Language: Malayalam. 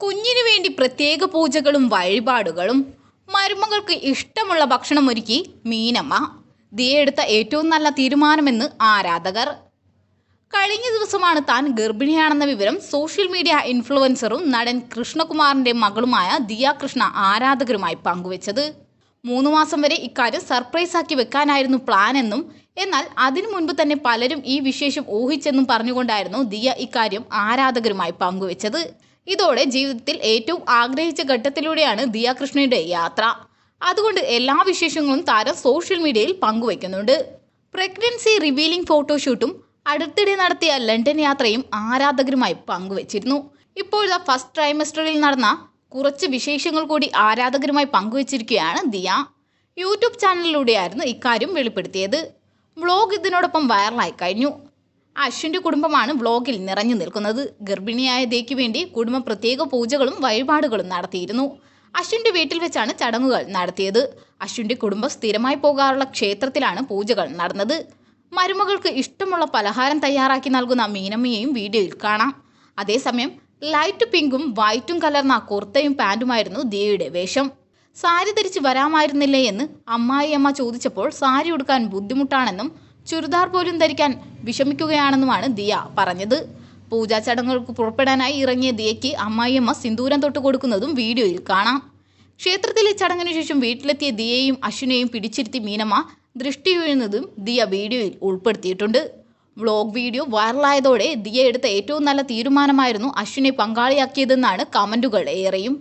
കുഞ്ഞിനു വേണ്ടി പ്രത്യേക പൂജകളും വഴിപാടുകളും മരുമകൾക്ക് ഇഷ്ടമുള്ള ഭക്ഷണം ഒരുക്കി മീനമ്മ. ദിയെടുത്ത ഏറ്റവും നല്ല തീരുമാനമെന്ന് ആരാധകർ. കഴിഞ്ഞ ദിവസമാണ് താൻ ഗർഭിണിയാണെന്ന വിവരം സോഷ്യൽ മീഡിയ ഇൻഫ്ലുവൻസറും നടൻ കൃഷ്ണകുമാറിന്റെ മകളുമായ ദിയ കൃഷ്ണ ആരാധകരുമായി പങ്കുവച്ചത്. മൂന്ന് മാസം വരെ ഇക്കാര്യം സർപ്രൈസ് ആക്കി വെക്കാനായിരുന്നു പ്ലാൻ എന്നും എന്നാൽ അതിനു മുൻപ് തന്നെ പലരും ഈ വിശേഷം ഊഹിച്ചെന്നും പറഞ്ഞുകൊണ്ടായിരുന്നു ദിയ ഇക്കാര്യം ആരാധകരുമായി പങ്കുവച്ചത്. ഇതോടെ ജീവിതത്തിൽ ഏറ്റവും ആഗ്രഹിച്ച ഘട്ടത്തിലൂടെയാണ് ദിയ കൃഷ്ണയുടെ യാത്ര. അതുകൊണ്ട് എല്ലാ വിശേഷങ്ങളും താരം സോഷ്യൽ മീഡിയയിൽ പങ്കുവയ്ക്കുന്നുണ്ട്. പ്രഗ്നൻസി റിവീലിംഗ് ഫോട്ടോഷൂട്ടും അടുത്തിടെ നടത്തിയ ലണ്ടൻ യാത്രയും ആരാധകരുമായി പങ്കുവച്ചിരുന്നു. ഇപ്പോഴത്തെ ഫസ്റ്റ് ട്രൈമസ്റ്ററിൽ നടന്ന കുറച്ച് വിശേഷങ്ങൾ കൂടി ആരാധകരുമായി പങ്കുവച്ചിരിക്കുകയാണ് ദിയ. യൂട്യൂബ് ചാനലിലൂടെയായിരുന്നു ഇക്കാര്യം വെളിപ്പെടുത്തിയത്. വ്ളോഗ് ഇതിനോടൊപ്പം വൈറലായി കഴിഞ്ഞു. അശ്വിന്റെ കുടുംബമാണ് വ്ളോഗിൽ നിറഞ്ഞു നിൽക്കുന്നത്. ഗർഭിണിയായ ദേക്ക് വേണ്ടി കുടുംബം പ്രത്യേക പൂജകളും വഴിപാടുകളും നടത്തിയിരുന്നു. അശ്വിന്റെ വീട്ടിൽ വെച്ചാണ് ചടങ്ങുകൾ നടത്തിയത്. അശ്വിന്റെ കുടുംബം സ്ഥിരമായി പോകാറുള്ള ക്ഷേത്രത്തിലാണ് പൂജകൾ നടന്നത്. മരുമകൾക്ക് ഇഷ്ടമുള്ള പലഹാരം തയ്യാറാക്കി നൽകുന്ന മീനമ്മയെയും വീഡിയോയിൽ കാണാം. അതേസമയം ലൈറ്റ് പിങ്കും വൈറ്റും കലർന്ന കുർത്തയും പാന്റുമായിരുന്നു ദിയയുടെ വേഷം. സാരി ധരിച്ച് വരാമായിരുന്നില്ലേ എന്ന് അമ്മായിയമ്മ ചോദിച്ചപ്പോൾ സാരി ഉടുക്കാൻ ബുദ്ധിമുട്ടാണെന്നും ചുരിദാർ പോലും ധരിക്കാൻ വിഷമിക്കുകയാണെന്നുമാണ് ദിയ പറഞ്ഞത്. പൂജാ ചടങ്ങുകൾക്ക് പുറപ്പെടാനായി ഇറങ്ങിയ ദിയയ്ക്ക് അമ്മായിയമ്മ സിന്ദൂരം തൊട്ട് കൊടുക്കുന്നതും വീഡിയോയിൽ കാണാം. ക്ഷേത്രത്തിലെ ചടങ്ങിനു ശേഷം വീട്ടിലെത്തിയ ദിയയും അശ്വിനെയും പിടിച്ചിരുത്തി മീനമ്മ ദൃഷ്ടി വീഴുന്നതും ദിയ വീഡിയോയിൽ ഉൾപ്പെടുത്തിയിട്ടുണ്ട്. വ്ളോഗ് വീഡിയോ വൈറലായതോടെ ദിയ എടുത്ത ഏറ്റവും നല്ല തീരുമാനമായിരുന്നു അശ്വിനെ പങ്കാളിയാക്കിയതെന്നാണ് കമന്റുകൾ ഏറെയും.